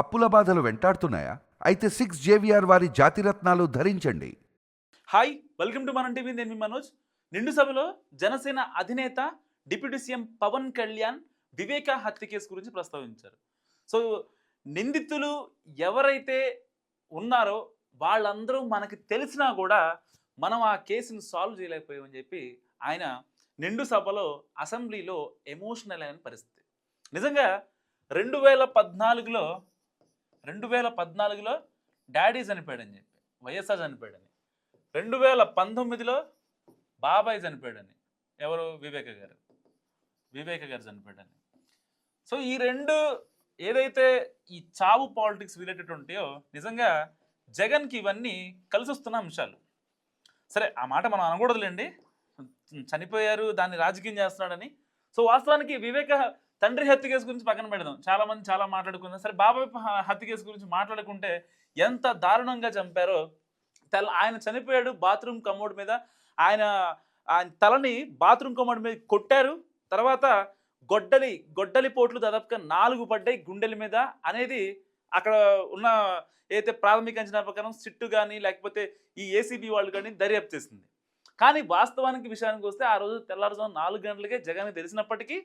అప్పుల బాధలు వెంటాడుతున్నాయా? అయితే సిక్స్ జేవిఆర్ వారి జాతిరత్నాలు ధరించండి. హాయ్ వెల్కమ్ టు మన టీవీ. నేను మీ మనోజ్. నిండు సభలో జనసేన అధినేత డిప్యూటీ సీఎం పవన్ కళ్యాణ్ వివేక హత్య కేసు గురించి ప్రస్తావించారు. సో నిందితులు ఎవరైతే ఉన్నారో వాళ్ళందరూ మనకి తెలిసినా కూడా మనం ఆ కేసును సాల్వ్ చేయలేకపోయామని చెప్పి ఆయన నిండు సభలో అసెంబ్లీలో ఎమోషనల్ అయిన పరిస్థితి. నిజంగా రెండు వేల పద్నాలుగులో రెండు వేల పద్నాలుగులో డాడీ చనిపోయాడని చెప్పి వైఎస్ఆర్ చనిపోయాడని. రెండు వేల పంతొమ్మిదిలో బాబాయ్ చనిపోయాడని. ఎవరు? వివేక గారు. వివేక గారు చనిపోయాడని. సో ఈ రెండు ఏదైతే ఈ చావు పాలిటిక్స్ రిలేటెడ్ ఉంటాయో నిజంగా జగన్కి ఇవన్నీ కలిసి వస్తున్న అంశాలు. సరే ఆ మాట మనం అనకూడదులేండి. చనిపోయారు దాన్ని రాజకీయం చేస్తున్నాడని. సో వాస్తవానికి వివేక తండ్రి హత్య కేసు గురించి పక్కన పెడదాం. చాలా మంది చాలా మాట్లాడుకుందాం సరే బాబాయ్ హత్య కేసు గురించి మాట్లాడుకుంటే ఎంత దారుణంగా చంపారో తల ఆయన చనిపోయాడు బాత్రూమ్ కమోడ్ మీద. ఆయన ఆయన తలని బాత్రూమ్ కమోడ్ మీద కొట్టారు. తర్వాత గొడ్డలి గొడ్డలి పోట్లు దాదాపుగా నాలుగు పడ్డాయి గుండెల మీద అనేది అక్కడ ఉన్న ఏదైతే ప్రాథమిక అంచనా ప్రకారం సిట్టు కానీ లేకపోతే ఈ ఏసీబీ వాళ్ళు కానీ దర్యాప్తు చేసింది. కానీ వాస్తవానికి విషయానికి వస్తే ఆ రోజు తెల్లారుజాము నాలుగు గంటలకే జగన్ తెలిసినప్పటికీ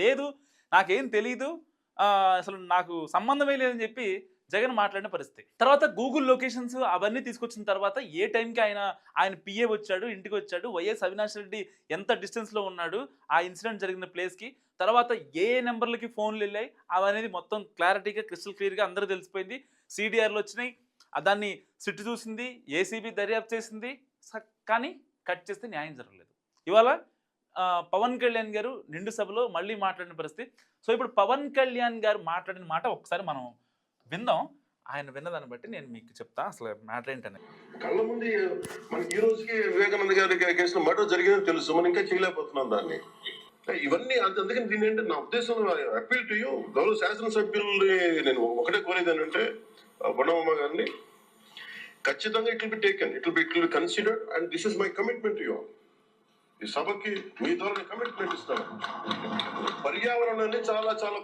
లేదు నాకేం తెలీదు అసలు నాకు సంబంధమే లేదని చెప్పి జగన్ మాట్లాడిన పరిస్థితి. తర్వాత గూగుల్ లొకేషన్స్ అవన్నీ తీసుకొచ్చిన తర్వాత ఏ టైంకి ఆయన ఆయన పిఏ వచ్చాడు ఇంటికి వచ్చాడు వైఎస్ అవినాష్ రెడ్డి ఎంత డిస్టెన్స్లో ఉన్నాడు ఆ ఇన్సిడెంట్ జరిగిన ప్లేస్కి. తర్వాత ఏ నెంబర్లకి ఫోన్లు వెళ్ళాయి అవనేది మొత్తం క్లారిటీగా క్రిస్టల్ క్లియర్గా అందరూ తెలిసిపోయింది. సిడిఆర్లు వచ్చినాయి దాన్ని సిట్టు చూసింది ఏసీబీ దర్యాప్తు చేసింది కానీ కట్ చేస్తే న్యాయం జరగలేదు. ఇవాళ పవన్ కళ్యాణ్ గారు నిండు సభలో మళ్ళీ మాట్లాడిన పరిస్థితి. సో ఇప్పుడు పవన్ కళ్యాణ్ గారు మాట్లాడిన మాట ఒకసారి మనం విందాం. ఆయన విన్నదాన్ని బట్టి నేను మీకు చెప్తా అసలు మ్యాటర్ ఏంటని కళ్ళ ముందు మనకి ఈ రోజుకి వివేకానంద గారి కేసులో మర్డర్ జరిగిందని తెలుసు. మనం ఇంకా చేయలేకపోతున్నాం దాన్ని. ఇవన్నీ అంత అందుకని దీని ఏంటంటే నా ఉద్దేశం అప్పీల్ టు యూ. గౌరవ శాసనసభ్యుల్ని నేను ఒకటే కోరేది ఏంటంటే బొడమ్మ గారిని ఖచ్చితంగా it will be taken. It will be it will be considered and this is my commitment you. ఈ సభకి మీ ద్వారా కమిట్మెంట్ ఇస్తాను పర్యావరణాన్ని చాలా చాలా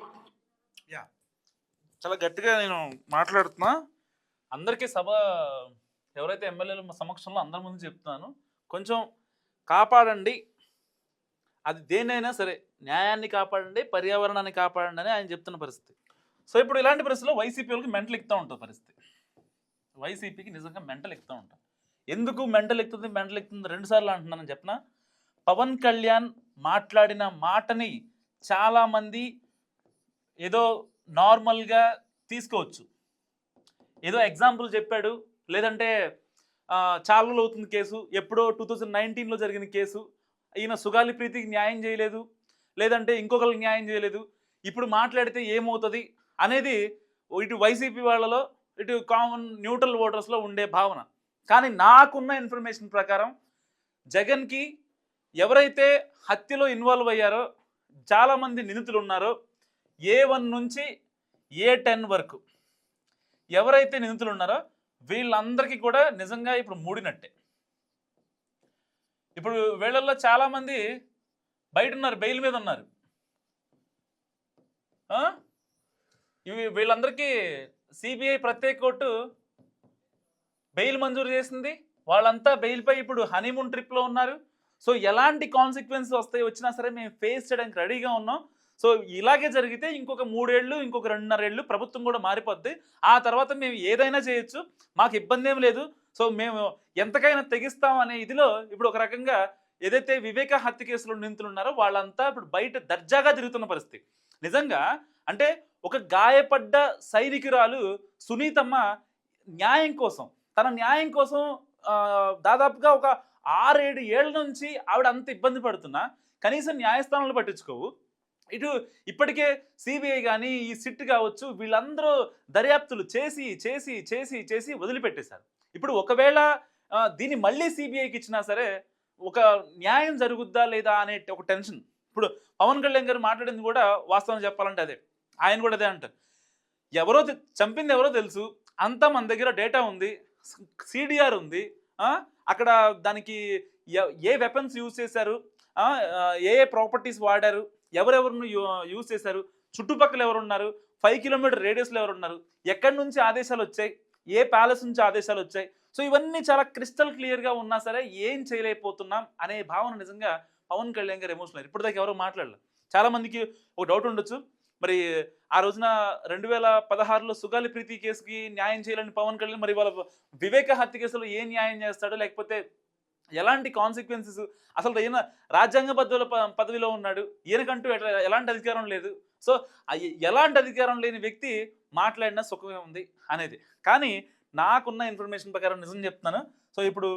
చాలా గట్టిగా నేను మాట్లాడుతున్నా. అందరికీ సభ ఎవరైతే ఎమ్మెల్యేల సమక్షంలో అందరి ముందు చెప్తున్నాను. కొంచెం కాపాడండి. అది దేనైనా సరే న్యాయాన్ని కాపాడండి పర్యావరణాన్ని కాపాడండి అని ఆయన చెప్తున్న పరిస్థితి. సో ఇప్పుడు ఇలాంటి పరిస్థితిలో వైసీపీ వాళ్ళకి మెంటల్ ఎక్కుతూ ఉంటుంది పరిస్థితి. వైసీపీకి నిజంగా మెంటల్ ఎక్కుతూ ఉంటాం ఎందుకు మెంటల్ ఎక్కుతుంది మెంటల్ ఎక్కుతుంది? రెండుసార్లు అంటున్నానని చెప్పిన? పవన్ కళ్యాణ్ మాట్లాడిన మాటని చాలామంది ఏదో నార్మల్గా తీసుకోవచ్చు. ఏదో ఎగ్జాంపుల్ చెప్పాడు. లేదంటే చాలా రోజులు అవుతుంది కేసు. ఎప్పుడో టూ థౌజండ్ నైన్టీన్లో జరిగిన కేసు. ఈయన సుగాలి ప్రీతికి న్యాయం చేయలేదు. లేదంటే ఇంకొకరికి న్యాయం చేయలేదు. ఇప్పుడు మాట్లాడితే ఏమవుతుంది అనేది ఇటు వైసీపీ వాళ్ళలో ఇటు కామన్ న్యూట్రల్ ఓటర్స్లో ఉండే భావన. కానీ నాకున్న ఇన్ఫర్మేషన్ ప్రకారం జగన్కి ఎవరైతే హత్యలో ఇన్వాల్వ్ అయ్యారో చాలామంది నిందితులు ఉన్నారో ఏ వన్ నుంచి ఏ టెన్ వరకు ఎవరైతే నిందితులు ఉన్నారో వీళ్ళందరికీ కూడా నిజంగా ఇప్పుడు మూడినట్టే. ఇప్పుడు వీళ్ళల్లో చాలామంది బయట ఉన్నారు బెయిల్ మీద ఉన్నారు. ఇవి వీళ్ళందరికీ సిబిఐ ప్రత్యేక కోర్టు బెయిల్ మంజూరు చేసింది. వాళ్ళంతా బెయిల్పై ఇప్పుడు హనీమూన్ ట్రిప్లో ఉన్నారు. సో ఎలాంటి కాన్సిక్వెన్స్ వస్తాయి వచ్చినా సరే మేము ఫేస్ చేయడానికి రెడీగా ఉన్నాం. సో ఇలాగే జరిగితే ఇంకొక మూడేళ్ళు ఇంకొక రెండున్నరేళ్ళు ప్రభుత్వం కూడా మారిపోద్ది. ఆ తర్వాత మేము ఏదైనా చేయొచ్చు. మాకు ఇబ్బంది ఏం లేదు. సో మేము ఎంతకైనా తెగిస్తాం అనే ఇదిలో ఇప్పుడు ఒక రకంగా ఏదైతే వివేక హత్య కేసులో నిందితులు ఉన్నారో వాళ్ళంతా ఇప్పుడు బయట దర్జాగా తిరుగుతున్న పరిస్థితి. నిజంగా అంటే ఒక గాయపడ్డ సైనికురాలు సునీతమ్మ న్యాయం కోసం తన న్యాయం కోసం దాదాపుగా ఒక ఆరేడు ఏళ్ళ నుంచి ఆవిడ అంత ఇబ్బంది పడుతున్నా కనీసం న్యాయస్థానాలు పట్టించుకోవు. ఇటు ఇప్పటికే సిబిఐ కానీ ఈ సిట్ కావచ్చు వీళ్ళందరూ దర్యాప్తులు చేసి చేసి చేసి చేసి వదిలిపెట్టేశారు. ఇప్పుడు ఒకవేళ దీన్ని మళ్ళీ సిబిఐకి ఇచ్చినా సరే ఒక న్యాయం జరుగుద్దా లేదా అనే ఒక టెన్షన్. ఇప్పుడు పవన్ కళ్యాణ్ గారు మాట్లాడింది కూడా వాస్తవం చెప్పాలంటే అదే. ఆయన కూడా అదే అంటారు. ఎవరో చంపింది ఎవరో తెలుసు. అంతా మన దగ్గర డేటా ఉంది. సిడిఆర్ ఉంది. అక్కడ దానికి ఏ వెపన్స్ యూజ్ చేశారు? ఏ ఏ ప్రాపర్టీస్ వాడారు? ఎవరెవరిని యూజ్ చేశారు? చుట్టుపక్కల ఎవరున్నారు? ఫైవ్ కిలోమీటర్ రేడియస్లో ఎవరున్నారు? ఎక్కడి నుంచి ఆదేశాలు వచ్చాయి? ఏ ప్యాలెస్ నుంచి ఆదేశాలు వచ్చాయి? సో ఇవన్నీ చాలా క్రిస్టల్ క్లియర్గా ఉన్నా సరే ఏం చేయలేకపోతున్నాం అనే భావన నిజంగా పవన్ కళ్యాణ్ గారు ఎమోషనల్ ఇప్పటిదాకా ఎవరు మాట్లాడలేదు చాలామందికి ఒక డౌట్ ఉండొచ్చు. మరి ఆ రోజున రెండు వేల పదహారులో సుగాలి ప్రీతి కేసుకి న్యాయం చేయాలని పవన్ కళ్యాణ్ మరి వాళ్ళ వివేక హత్య కేసులో ఏ న్యాయం చేస్తాడో లేకపోతే ఎలాంటి కాన్సిక్వెన్సెస్ అసలు ఈయన రాజ్యాంగబద్ధుల ప- పదవిలో ఉన్నాడు ఈయనకంటూ ఎలాంటి అధికారం లేదు. సో ఎలాంటి అధికారం లేని వ్యక్తి మాట్లాడినా సుఖమే ఉంది అనేది. కానీ నాకున్న ఇన్ఫర్మేషన్ ప్రకారం నిజం చెప్తున్నాను. సో ఇప్పుడు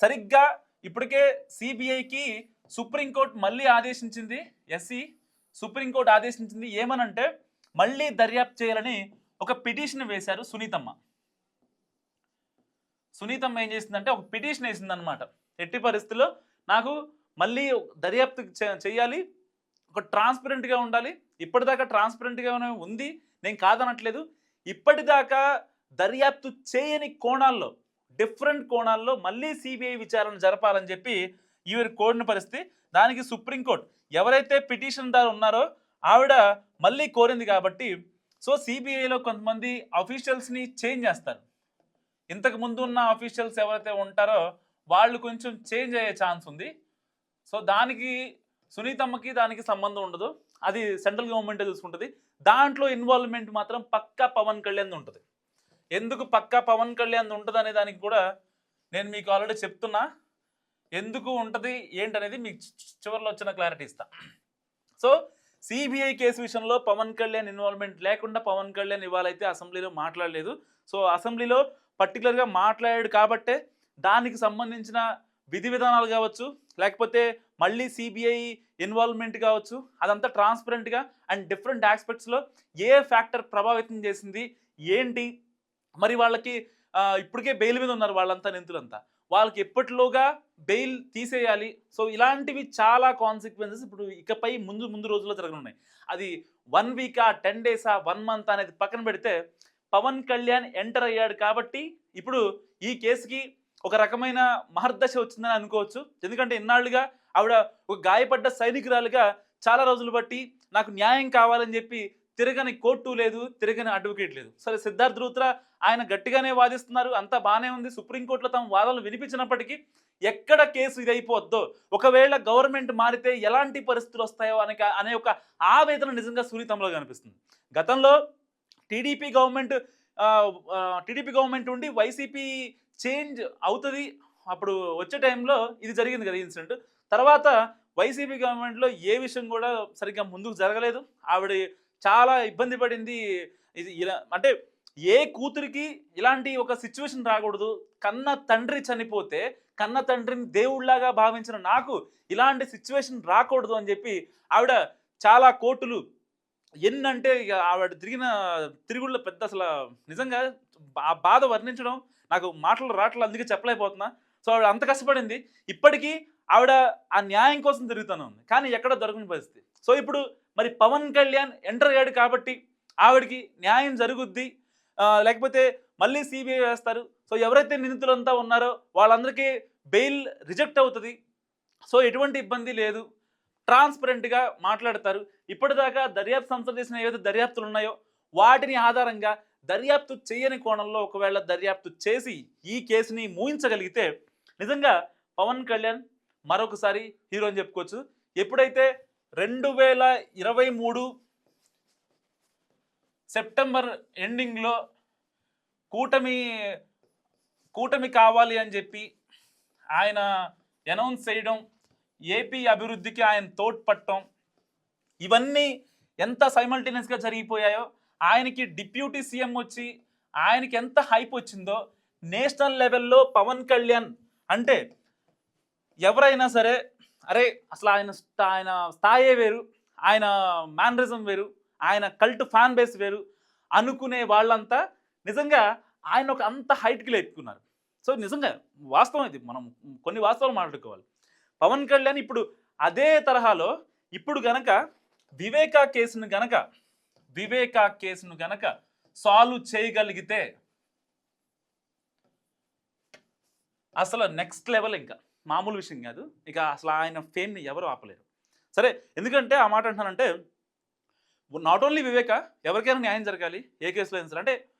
సరిగ్గా ఇప్పటికే సిబిఐకి సుప్రీంకోర్టు మళ్ళీ ఆదేశించింది ఎస్సీ సుప్రీంకోర్టు ఆదేశించింది ఏమనంటే మళ్ళీ దర్యాప్తు చేయాలని ఒక పిటిషన్ వేశారు సునీతమ్మ. సునీతమ్మ ఏం చేసిందంటే ఒక పిటిషన్ వేసిందనమాట ఎట్టి పరిస్థితుల్లో నాకు మళ్ళీ దర్యాప్తు చేయాలి ఒక ట్రాన్స్పరెంట్గా ఉండాలి ఇప్పటిదాకా ట్రాన్స్పరెంట్గానే ఉంది నేను కాదనట్లేదు. ఇప్పటిదాకా దర్యాప్తు చేయని కోణాల్లో డిఫరెంట్ కోణాల్లో మళ్ళీ సిబిఐ విచారణ జరపాలని చెప్పి ఈవిడ కోరిన పరిస్థితి దానికి సుప్రీంకోర్టు ఎవరైతే పిటిషన్దారు ఉన్నారో ఆవిడ మళ్ళీ కోరింది కాబట్టి సో సిబిఐలో కొంతమంది అఫీషియల్స్ని చేంజ్ చేస్తారు. ఇంతకు ముందు ఉన్న అఫీషియల్స్ ఎవరైతే ఉంటారో వాళ్ళు కొంచెం చేంజ్ అయ్యే ఛాన్స్ ఉంది. సో దానికి సునీతమ్మకి దానికి సంబంధం ఉండదు. అది సెంట్రల్ గవర్నమెంటే చూసుకుంటుంది. దాంట్లో ఇన్వాల్వ్మెంట్ మాత్రం పక్కా పవన్ కళ్యాణ్ ఉంటుంది. ఎందుకు పక్కా పవన్ కళ్యాణ్ ఉంటుంది అనే దానికి కూడా నేను మీకు ఆల్రెడీ చెప్తున్నా. ఎందుకు ఉంటుంది ఏంటనేది మీకు చివరిలో వచ్చిన క్లారిటీ ఇస్తా. సో సిబిఐ కేసు విషయంలో పవన్ కళ్యాణ్ ఇన్వాల్వ్మెంట్ లేకుండా పవన్ కళ్యాణ్ ఇవాళైతే అసెంబ్లీలో మాట్లాడలేదు. సో అసెంబ్లీలో పర్టికులర్గా మాట్లాడాడు కాబట్టే దానికి సంబంధించిన విధి విధానాలు కావచ్చు లేకపోతే మళ్ళీ సిబిఐ ఇన్వాల్వ్మెంట్ కావచ్చు అదంతా ట్రాన్స్పరెంట్గా అండ్ డిఫరెంట్ ఆస్పెక్ట్స్లో ఏ ఫ్యాక్టర్ ప్రభావితం చేసింది ఏంటి మరి వాళ్ళకి ఇప్పటికే బెయిల్ మీద ఉన్నారు వాళ్ళంతా నింతులంతా వాళ్ళకి ఎప్పటిలోగా బెయిల్ తీసేయాలి. సో ఇలాంటివి చాలా కాన్సిక్వెన్సెస్ ఇప్పుడు ఇకపై ముందు ముందు రోజుల్లో జరగనున్నాయి. అది వన్ వీకా టెన్ డేసా వన్ మంత్ అనేది పక్కన పెడితే పవన్ కళ్యాణ్ ఎంటర్ అయ్యాడు కాబట్టి ఇప్పుడు ఈ కేసుకి ఒక రకమైన మహర్దశ వచ్చిందని అనుకోవచ్చు. ఎందుకంటే ఇన్నాళ్ళుగా ఆవిడ ఒక గాయపడ్డ సైనికురాలుగా చాలా రోజులు బట్టి నాకు న్యాయం కావాలని చెప్పి తిరగని కోర్టు లేదు తిరగని అడ్వకేట్ లేదు. సరే సిద్ధార్థ్ రూత్రా ఆయన గట్టిగానే వాదిస్తున్నారు. అంతా బాగానే ఉంది. సుప్రీంకోర్టులో తమ వాదనలు వినిపించినప్పటికీ ఎక్కడ కేసు ఇది అయిపోద్దో ఒకవేళ గవర్నమెంట్ మారితే ఎలాంటి పరిస్థితులు వస్తాయో అనే అనే ఒక ఆవేదన నిజంగా సునీతంలో కనిపిస్తుంది. గతంలో టీడీపీ గవర్నమెంట్ టీడీపీ గవర్నమెంట్ ఉండి వైసీపీ చేంజ్ అవుతుంది. అప్పుడు వచ్చే టైంలో ఇది జరిగింది కదా ఇన్సిడెంట్. తర్వాత వైసీపీ గవర్నమెంట్లో ఏ విషయం కూడా సరిగ్గా ముందుకు జరగలేదు. ఆవిడ చాలా ఇబ్బంది పడింది. ఇది ఇలా అంటే ఏ కూతురికి ఇలాంటి ఒక సిచ్యువేషన్ రాకూడదు. కన్న తండ్రి చనిపోతే కన్న తండ్రిని దేవుళ్ళాగా భావించిన నాకు ఇలాంటి సిచ్యువేషన్ రాకూడదు అని చెప్పి ఆవిడ చాలా కోర్టులు ఎన్నంటే ఇక ఆవిడ తిరిగిన తిరుగుళ్ళ పెద్ద అసలు నిజంగా ఆ బాధ వర్ణించడం నాకు మాటలు రావట్లేదు అందుకే చెప్పలేకపోతున్నా. సో ఆవిడ అంత కష్టపడింది. ఇప్పటికీ ఆవిడ ఆ న్యాయం కోసం తిరుగుతూనే ఉంది. కానీ ఎక్కడ దొరకని పరిస్థితి. సో ఇప్పుడు మరి పవన్ కళ్యాణ్ ఎంటర్ అయ్యాడు కాబట్టి ఆవిడకి న్యాయం జరుగుద్ది. లేకపోతే మళ్ళీ సిబిఐ వేస్తారు. సో ఎవరైతే నిందితులంతా ఉన్నారో వాళ్ళందరికీ బెయిల్ రిజెక్ట్ అవుతుంది. సో ఎటువంటి ఇబ్బంది లేదు. ట్రాన్స్పరెంట్గా మాట్లాడతారు. ఇప్పటిదాకా దర్యాప్తు సంస్థలు చేసిన ఏవైతే దర్యాప్తులు ఉన్నాయో వాటిని ఆధారంగా దర్యాప్తు చేయని కోణంలో ఒకవేళ దర్యాప్తు చేసి ఈ కేసుని మూయించగలిగితే నిజంగా పవన్ కళ్యాణ్ మరొకసారి హీరో అని చెప్పుకోవచ్చు. ఎప్పుడైతే రెండు వేల ఇరవై మూడు సెప్టెంబర్ ఎండింగ్లో కూటమి కూటమి కావాలి అని చెప్పి ఆయన అనౌన్స్ చేయడం ఏపీ అభివృద్ధికి ఆయన తోడ్పట్టడం ఇవన్నీ ఎంత సైమల్టేనియస్గా జరిగిపోయాయో ఆయనకి డిప్యూటీ సీఎం వచ్చి ఆయనకి ఎంత హైప్ వచ్చిందో నేషనల్ లెవెల్లో పవన్ కళ్యాణ్ అంటే ఎవరైనా సరే అరే అసలు ఆయన ఆయన స్థాయే వేరు ఆయన మ్యానరిజం వేరు ఆయన కల్ట్ ఫ్యాన్ బేస్ వేరు అనుకునే వాళ్ళంతా నిజంగా ఆయన ఒక అంత హైట్కి లేపుకున్నారు. సో నిజంగా వాస్తవం ఇది. మనం కొన్ని వాస్తవాలు మాట్లాడుకోవాలి. పవన్ కళ్యాణ్ ఇప్పుడు అదే తరహాలో ఇప్పుడు గనక వివేకా కేసును గనక వివేకా కేసును గనక సాల్వ్ చేయగలిగితే అసలు నెక్స్ట్ లెవెల్ ఇంకా. మామూలు విషయం కాదు. ఇక అసలు ఆయన ఫేమ్ని ఎవరు ఆపలేరు. సరే ఎందుకంటే ఆ మాట అంటున్నానంటే నాట్ ఓన్లీ వివేక ఎవరికైనా న్యాయం జరగాలి ఏ కేసులో అయినా సరే. అంటే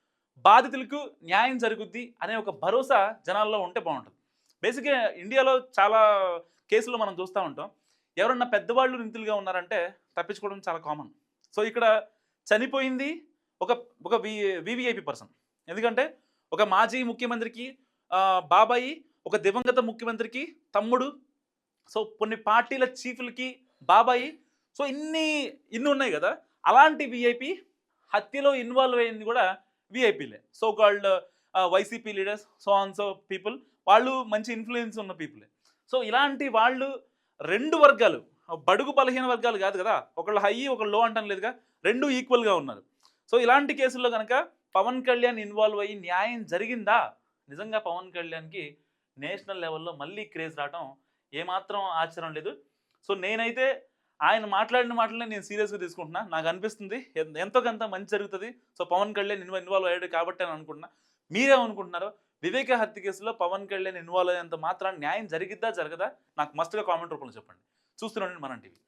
బాధితులకు న్యాయం జరుగుద్ది అనే ఒక భరోసా జనాల్లో ఉంటే బాగుంటుంది. బేసిక్గా ఇండియాలో చాలా కేసులు మనం చూస్తూ ఉంటాం. ఎవరన్నా పెద్దవాళ్ళు నిందితులుగా ఉన్నారంటే తప్పించుకోవడం చాలా కామన్ సో ఇక్కడ చనిపోయింది ఒక ఒక వి వివిఐపి పర్సన్ ఎందుకంటే ఒక మాజీ ముఖ్యమంత్రికి బాబాయి ఒక దివంగత ముఖ్యమంత్రికి తమ్ముడు సో కొన్ని పార్టీల చీఫ్లకి బాబాయి సో ఇన్ని ఇన్ని ఉన్నాయి కదా. అలాంటి విఐపి హత్యలో ఇన్వాల్వ్ అయింది కూడా విఐపీలే so called YCP leaders so on so people వాళ్ళు మంచి ఇన్ఫ్లుయెన్స్ ఉన్న పీపులే సో ఇలాంటి వాళ్ళు రెండు వర్గాలు బడుగు బలహీన వర్గాలు కాదు కదా ఒకళ్ళు హై ఒకళ్ళు లో అంటాం లేదుగా రెండు ఈక్వల్గా ఉన్నారు. సో ఇలాంటి కేసుల్లో కనుక పవన్ కళ్యాణ్ ఇన్వాల్వ్ అయ్యి న్యాయం జరిగిందా? నిజంగా పవన్ కళ్యాణ్కి నేషనల్ లెవెల్లో మళ్ళీ క్రేజ్ రావడం ఏమాత్రం ఆశ్చర్యం లేదు. సో నేనైతే ఆయన మాట్లాడిన మాటలనే నేను సీరియస్గా తీసుకుంటున్నా. నాకు అనిపిస్తుంది ఎంతో కొంత మంచి జరుగుతుంది. సో పవన్ కళ్యాణ్ ఇన్వ ఇన్వాల్వ్ అయ్యాడు కాబట్టి అని అనుకుంటున్నా. మీరేమనుకుంటున్నారు వివేక హత్య కేసులో పవన్ కళ్యాణ్ ఇన్వాల్వ్ అయ్యేంత మాత్రం న్యాయం జరిగిద్దా జరగదా? నాకు మస్తుగా కామెంట్ రూపంలో చెప్పండి. చూస్తున్నాండి మనం టీవీ.